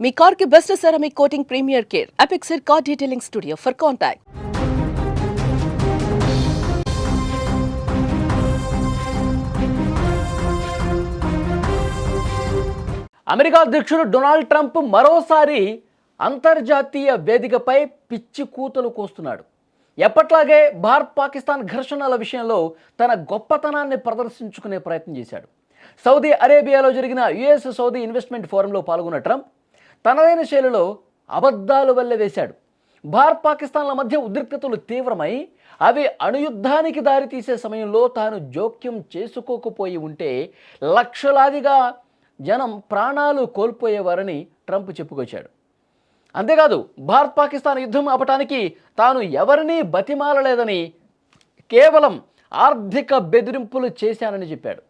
మీ కార్కి best ceramic coating premier care. Apexer car detailing studio for contact America అధ్యక్షుడు Donald Trump మరోసారి అంతర్జాతీయ వేదికపై పిచ్చి కూతలు కోస్తున్నాడు. ఎప్పట్లాగే భారత్ పాకిస్తాన్ ఘర్షణల విషయంలో తన గొప్పతనాన్ని ప్రదర్శించుకునే ప్రయత్నం చేశాడు. సౌదీ అరేబియాలో జరిగిన యుఎస్ సౌదీ ఇన్వెస్ట్మెంట్ ఫోరంలో పాల్గొన్న ట్రంప్ తనదైన శైలిలో అబద్ధాలు వల్లే వేశాడు. భారత్ పాకిస్తాన్ల మధ్య ఉద్రిక్తతలు తీవ్రమై అవి అణుయుద్ధానికి దారితీసే సమయంలో తాను జోక్యం చేసుకోకపోయి ఉంటే లక్షలాదిగా జనం ప్రాణాలు కోల్పోయేవారని ట్రంప్ చెప్పుకొచ్చాడు. అంతేకాదు భారత్ పాకిస్తాన్ యుద్ధం ఆపటానికి తాను ఎవరినీ బతిమాలలేదని కేవలం ఆర్థిక బెదిరింపులు చేశానని చెప్పాడు.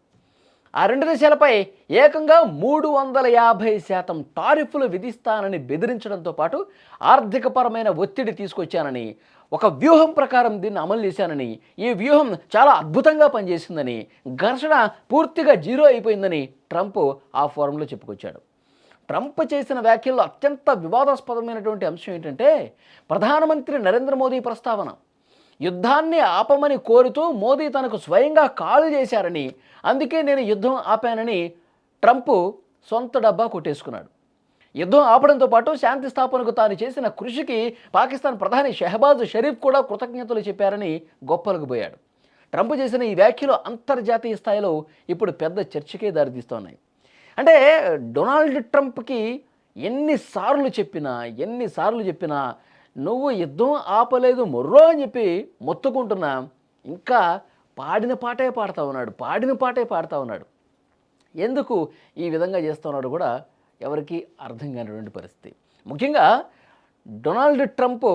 ఆ రెండు దేశాలపై ఏకంగా మూడు వందల యాభై శాతం టారిఫ్లు విధిస్తానని బెదిరించడంతో పాటు ఆర్థికపరమైన ఒత్తిడి తీసుకొచ్చానని ఒక వ్యూహం ప్రకారం దీన్ని అమలు చేశానని ఈ వ్యూహం చాలా అద్భుతంగా పనిచేసిందని ఘర్షణ పూర్తిగా జీరో అయిపోయిందని ట్రంప్ ఆ ఫోరంలో చెప్పుకొచ్చాడు. ట్రంప్ చేసిన వ్యాఖ్యల్లో అత్యంత వివాదాస్పదమైనటువంటి అంశం ఏంటంటే ప్రధానమంత్రి నరేంద్ర మోదీ ప్రస్తావన. యుద్ధాన్ని ఆపమని కోరుతూ మోదీ తనకు స్వయంగా కాల్ చేశారని అందుకే నేను యుద్ధం ఆపానని ట్రంప్ సొంత డబ్బా కొట్టేసుకున్నాడు. యుద్ధం ఆపడంతో పాటు శాంతి స్థాపనకు తాను చేసిన కృషికి పాకిస్తాన్ ప్రధాని షెహబాజ్ షరీఫ్ కూడా కృతజ్ఞతలు చెప్పారని గొప్పలకు పోయాడు. ట్రంప్ చేసిన ఈ వ్యాఖ్యలు అంతర్జాతీయ స్థాయిలో ఇప్పుడు పెద్ద చర్చకే దారితీస్తున్నాయి అంటే డొనాల్డ్ ట్రంప్కి ఎన్నిసార్లు చెప్పినా ఎన్నిసార్లు చెప్పినా నువ్వు యుద్ధం ఆపలేదు మొర్రో అని చెప్పి మొత్తుకుంటున్నా. ఇంకా పాడిన పాటే పాడుతూ ఉన్నాడు పాడిన పాటే పాడుతూ ఉన్నాడు. ఎందుకు ఈ విధంగా చేస్తున్నాడు కూడా ఎవరికి అర్థం కానిటువంటి పరిస్థితి. ముఖ్యంగా డొనాల్డ్ ట్రంప్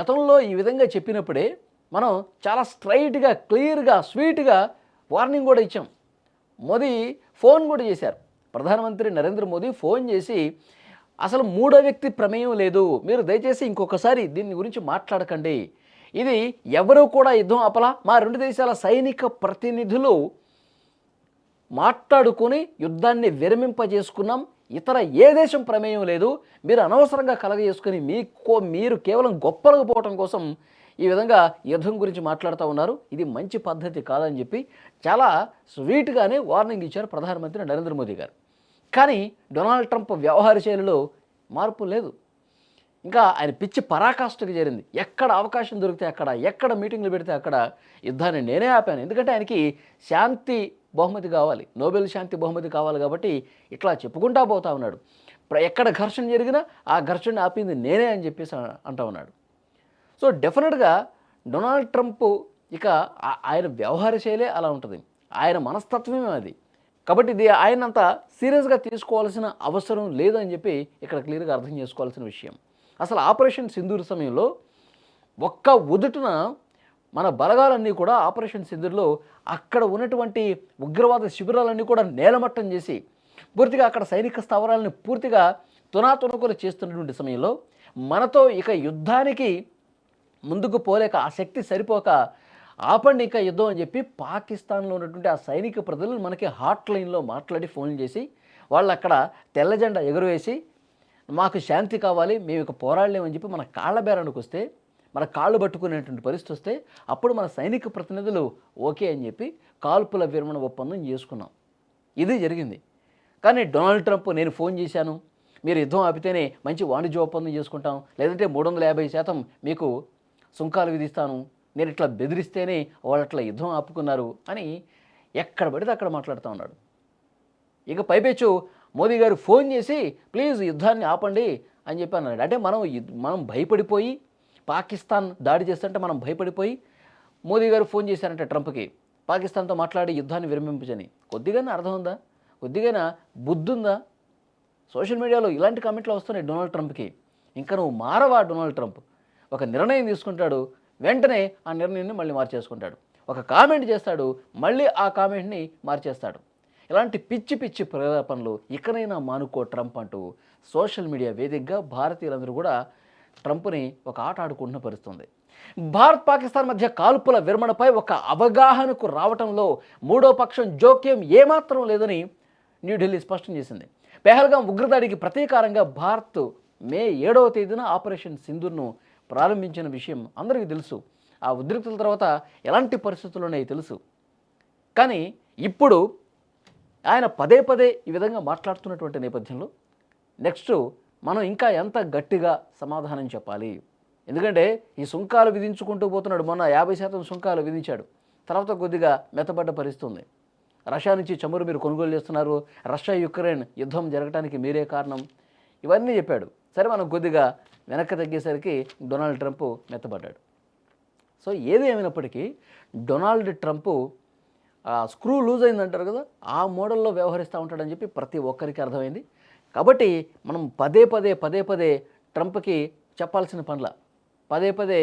గతంలో ఈ విధంగా చెప్పినప్పుడే మనం చాలా స్ట్రైట్గా క్లియర్గా స్వీట్గా వార్నింగ్ కూడా ఇచ్చాం. మోదీ ఫోన్ కూడా చేశారు. ప్రధానమంత్రి నరేంద్ర మోదీ ఫోన్ చేసి అసలు మూడో వ్యక్తి ప్రమేయం లేదు. మీరు దయచేసి ఇంకొకసారి దీని గురించి మాట్లాడకండి. ఇది ఎవరూ కూడా యుద్ధం అపలా మా రెండు దేశాల సైనిక ప్రతినిధులు మాట్లాడుకొని యుద్ధాన్ని విరమింపజేసుకున్నాం. ఇతర ఏ దేశం ప్రమేయం లేదు. మీరు అనవసరంగా కలగజేసుకుని మీకు మీరు కేవలం గొప్పలకు పోవటం కోసం ఈ విధంగా యుద్ధం గురించి మాట్లాడుతూ ఉన్నారు. ఇది మంచి పద్ధతి కాదని చెప్పి చాలా స్వీట్గానే వార్నింగ్ ఇచ్చారు ప్రధానమంత్రి నరేంద్ర మోదీ గారు. కానీ డొనాల్డ్ ట్రంప్ వ్యవహార శైలిలో మార్పు లేదు. ఇంకా ఆయన పిచ్చి పరాకాష్ఠకు చేరింది. ఎక్కడ అవకాశం దొరికితే అక్కడ ఎక్కడ మీటింగ్లు పెడితే అక్కడ యుద్ధాన్ని నేనే ఆపాను. ఎందుకంటే ఆయనకి శాంతి బహుమతి కావాలి. నోబెల్ శాంతి బహుమతి కావాలి కాబట్టి ఇట్లా చెప్పుకుంటా పోతా ఉన్నాడు. ప్ర- ఎక్కడ ఘర్షణ జరిగినా ఆ ఘర్షణ ఆపింది నేనే అని చెప్పేసి అంటా ఉన్నాడు. సో డెఫినెట్గా డొనాల్డ్ ట్రంప్ ఇక ఆ- ఆయన వ్యవహార శైలే అలా ఉంటుంది. ఆయన మనస్తత్వమే అది. కాబట్టి ఇది ఆయనంత సీరియస్గా తీసుకోవాల్సిన అవసరం లేదని చెప్పి ఇక్కడ క్లియర్గా అర్థం చేసుకోవాల్సిన విషయం. అసలు ఆపరేషన్ సింధూర్ సమయంలో ఒక్క ఉదుటున మన బలగాలన్నీ కూడా ఆపరేషన్ సింధూర్లో అక్కడ ఉన్నటువంటి ఉగ్రవాద శిబిరాలన్నీ కూడా నేలమట్టం చేసి పూర్తిగా అక్కడ సైనిక స్థావరాలను పూర్తిగా తునాతునకులు చేస్తున్నటువంటి సమయంలో మనతో ఇక యుద్ధానికి ముందుకు పోలేక ఆ శక్తి సరిపోక ఆపండి ఇంకా యుద్ధం అని చెప్పి పాకిస్తాన్లో ఉన్నటువంటి ఆ సైనిక ప్రజలు మనకి హాట్ లైన్లో మాట్లాడి ఫోన్ చేసి వాళ్ళు అక్కడ తెల్ల జెండా ఎగురవేసి మాకు శాంతి కావాలి మేము ఇక పోరాడలేమని చెప్పి మన కాళ్ళ బేరానికి వస్తే మన కాళ్ళు పట్టుకునేటువంటి పరిస్థితి వస్తే అప్పుడు మన సైనిక ప్రతినిధులు ఓకే అని చెప్పి కాల్పుల విరమణ ఒప్పందం చేసుకున్నాం. ఇది జరిగింది. కానీ డొనాల్డ్ ట్రంప్ నేను ఫోన్ చేశాను మీరు యుద్ధం ఆపితేనే మంచి వాణిజ్య ఒప్పందం చేసుకుంటాం లేదంటే మూడు వందల యాభై శాతం మీకు సుంకాలు విధిస్తాను నేను ఇట్లా బెదిరిస్తేనే వాళ్ళు అట్లా యుద్ధం ఆపుకున్నారు అని ఎక్కడ పడితే అక్కడ మాట్లాడుతూ ఉన్నాడు. ఇక పైపెచ్చు మోదీ గారు ఫోన్ చేసి ప్లీజ్ యుద్ధాన్ని ఆపండి అని చెప్పి అన్నాడు. అంటే మనం మనం భయపడిపోయి పాకిస్తాన్ దాడి చేస్తుంటే మనం భయపడిపోయి మోదీ గారు ఫోన్ చేశారంటే ట్రంప్కి. పాకిస్తాన్తో మాట్లాడి యుద్ధాన్ని విరమించని కొద్దిగానే అర్థం ఉందా? కొద్దిగానే బుద్ధి ఉందా సోషల్ మీడియాలో ఇలాంటి కామెంట్లు వస్తున్నాయి డొనాల్డ్ ట్రంప్కి. ఇంకా నువ్వు మారవా డొనాల్డ్ ట్రంప్? ఒక నిర్ణయం తీసుకుంటాడు వెంటనే ఆ నిర్ణయాన్ని మళ్ళీ మార్చేసుకుంటాడు. ఒక కామెంట్ చేస్తాడు మళ్ళీ ఆ కామెంట్ని మార్చేస్తాడు. ఇలాంటి పిచ్చి పిచ్చి ప్రేరేపణలు ఇకనైనా మానుకో ట్రంప్ అంటూ సోషల్ మీడియా వేదికగా భారతీయులందరూ కూడా ట్రంప్ని ఒక ఆట ఆడుకుంటున్న పరిస్థితుంది. భారత్ పాకిస్తాన్ మధ్య కాల్పుల విరమణపై ఒక అవగాహనకు రావటంలో మూడో పక్షం జోక్యం ఏమాత్రం లేదని న్యూఢిల్లీ స్పష్టం చేసింది. పెహల్గాం ఉగ్రదాడికి ప్రతీకారంగా భారత్ మే ఏడవ తేదీన ఆపరేషన్ సింధుర్ను ప్రారంభించిన విషయం అందరికీ తెలుసు. ఆ ఉద్రిక్తుల తర్వాత ఎలాంటి పరిస్థితులు తెలుసు. కానీ ఇప్పుడు ఆయన పదే పదే ఈ విధంగా మాట్లాడుతున్నటువంటి నేపథ్యంలో నెక్స్ట్ మనం ఇంకా ఎంత గట్టిగా సమాధానం చెప్పాలి? ఎందుకంటే ఈ సుంకాలు విధించుకుంటూ పోతున్నాడు. మొన్న యాభై శాతం సుంకాలు విధించాడు. తర్వాత కొద్దిగా మెత్తబడ్డ పరిస్థితుంది రష్యా నుంచి చమురు మీరు కొనుగోలు చేస్తున్నారు. రష్యా యుక్రెయిన్ యుద్ధం జరగడానికి మీరే కారణం. ఇవన్నీ చెప్పాడు. సరే మనం కొద్దిగా వెనక్కి తగ్గేసరికి డొనాల్డ్ ట్రంప్ మెత్తబడ్డాడు. సో ఏది ఏమైనప్పటికీ డొనాల్డ్ ట్రంప్ స్క్రూ లూజ్ అయిందంటారు కదా ఆ మోడల్లో వ్యవహరిస్తూ ఉంటాడని చెప్పి ప్రతి ఒక్కరికి అర్థమైంది. కాబట్టి మనం పదే పదే పదే పదే ట్రంప్కి చెప్పాల్సిన పనుల పదే పదే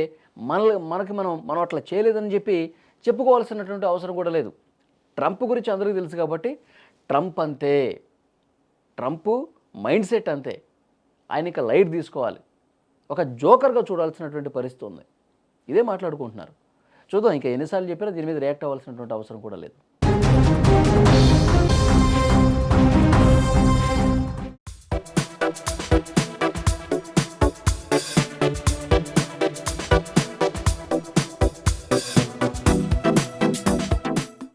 మన మనకి మనం మనం అట్లా చేయలేదని చెప్పి చెప్పుకోవాల్సినటువంటి అవసరం కూడా లేదు. ట్రంప్ గురించి అందరికీ తెలుసు కాబట్టి ట్రంప్ అంతే. ట్రంప్ మైండ్ సెట్ అంతే. ఆయన ఇక లైట్ తీసుకోవాలి. ఒక జోకర్గా చూడాల్సినటువంటి పరిస్థితి ఉంది. ఇదే మాట్లాడుకుంటున్నారు. చూద్దాం ఇంకా ఎన్నిసార్లు చెప్పినా దీని మీద రియాక్ట్ అవ్వాల్సినటువంటి అవసరం కూడా లేదు.